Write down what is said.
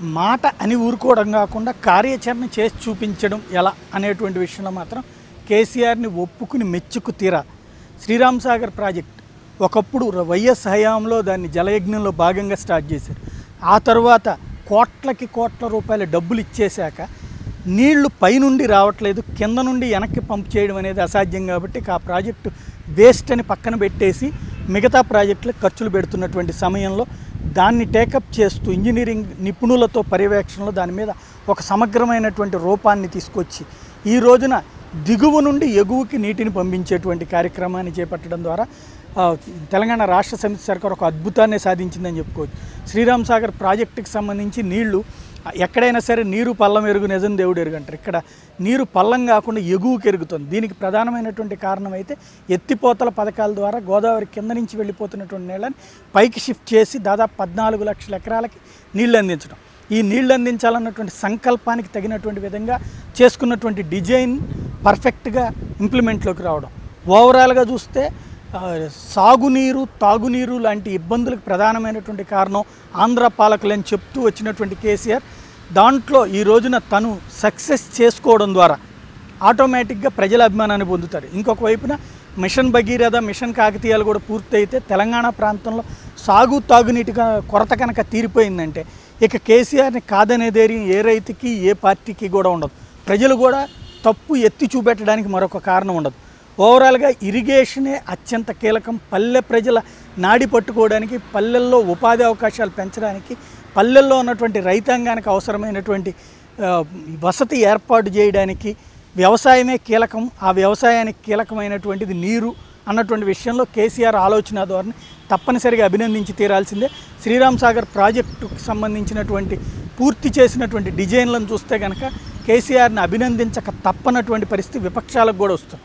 మాట అని ఊరుకోవడం కాకుండా కార్యాచరణ చేసి చూపించడం ఎలా అనేటువంటి విషయంలో మాత్రం కేసీఆర్ని ఒప్పుకుని మెచ్చుకు తీరా. శ్రీరామ్ సాగర్ ప్రాజెక్ట్ ఒకప్పుడు వైఎస్ హయాంలో దాన్ని జలయజ్ఞంలో భాగంగా స్టార్ట్ చేశారు. ఆ తర్వాత కోట్లకి కోట్ల రూపాయల డబ్బులు ఇచ్చేశాక నీళ్ళు పైనుండి రావట్లేదు కింద నుండి వెనక్కి పంప్ చేయడం అనేది అసాధ్యం కాబట్టి ఆ ప్రాజెక్టు వేస్ట్ అని పక్కన పెట్టేసి మిగతా ప్రాజెక్టులకు ఖర్చులు పెడుతున్నటువంటి సమయంలో దాన్ని టేకప్ చేస్తూ ఇంజనీరింగ్ నిపుణులతో పర్యవేక్షణలో దాని మీద ఒక సమగ్రమైనటువంటి రూపాన్ని తీసుకొచ్చి ఈ రోజున దిగువ నుండి ఎగువకి నీటిని పంపించేటువంటి కార్యక్రమాన్ని చేపట్టడం ద్వారా తెలంగాణ రాష్ట్ర సమితి సర్కార్ ఒక అద్భుతాన్ని సాధించిందని చెప్పుకోవచ్చు. శ్రీరామ్ సాగర్ ప్రాజెక్టుకి సంబంధించి నీళ్ళు ఎక్కడైనా సరే నీరు పల్లం ఎరుగు నిజం దేవుడు ఎరుగు అంటారు ఇక్కడ నీరు పల్లం కాకుండా ఎగువకి ఎరుగుతుంది. దీనికి ప్రధానమైనటువంటి కారణం అయితే ఎత్తిపోతల పథకాల ద్వారా గోదావరి కింద నుంచి వెళ్ళిపోతున్నటువంటి నీళ్ళని పైకి షిఫ్ట్ చేసి దాదాపు పద్నాలుగు లక్షల ఎకరాలకి నీళ్ళు అందించడం. ఈ నీళ్ళు అందించాలన్నటువంటి సంకల్పానికి తగినటువంటి విధంగా చేసుకున్నటువంటి డిజైన్ పర్ఫెక్ట్గా ఇంప్లిమెంట్లోకి రావడం. ఓవరాల్గా చూస్తే సాగునీరు తాగునీరు లాంటి ఇబ్బందులకు ప్రధానమైనటువంటి కారణం ఆంధ్ర పాలకులని చెప్తూ వచ్చినటువంటి కేసీఆర్. దాంట్లో ఈ రోజున తను సక్సెస్ చేసుకోవడం ద్వారా ఆటోమేటిక్గా ప్రజల అభిమానాన్ని పొందుతారు ఇంకొక వైపున మిషన్ భగీరథ మిషన్ కాకతీయాలు కూడా పూర్తయితే తెలంగాణ ప్రాంతంలో సాగు తాగునీటి కొరత కనుక తీరిపోయిందంటే ఇక కేసీఆర్ని కాదనే ధైర్యం ఏ రైతుకి ఏ పార్టీకి కూడా ఉండదు. ప్రజలు కూడా తప్పు ఎత్తి చూపెట్టడానికి మరొక కారణం ఉండదు. ఓవరాల్గా ఇరిగేషనే అత్యంత కీలకం. పల్లె ప్రజల నాడి పట్టుకోవడానికి పల్లెల్లో ఉపాధి అవకాశాలు పెంచడానికి పల్లెల్లో ఉన్నటువంటి రైతాంగానికి అవసరమైనటువంటి వసతి ఏర్పాటు చేయడానికి వ్యవసాయమే కీలకం. ఆ వ్యవసాయానికి కీలకమైనటువంటిది నీరు అన్నటువంటి విషయంలో కేసీఆర్ ఆలోచన ధోరణి తప్పనిసరిగా అభినందించి తీరాల్సిందే. శ్రీరామ్ సాగర్ ప్రాజెక్టుకు సంబంధించినటువంటి పూర్తి చేసినటువంటి డిజైన్లను చూస్తే కనుక కేసీఆర్ని అభినందించక తప్పనటువంటి పరిస్థితి విపక్షాలకు కూడా వస్తుంది.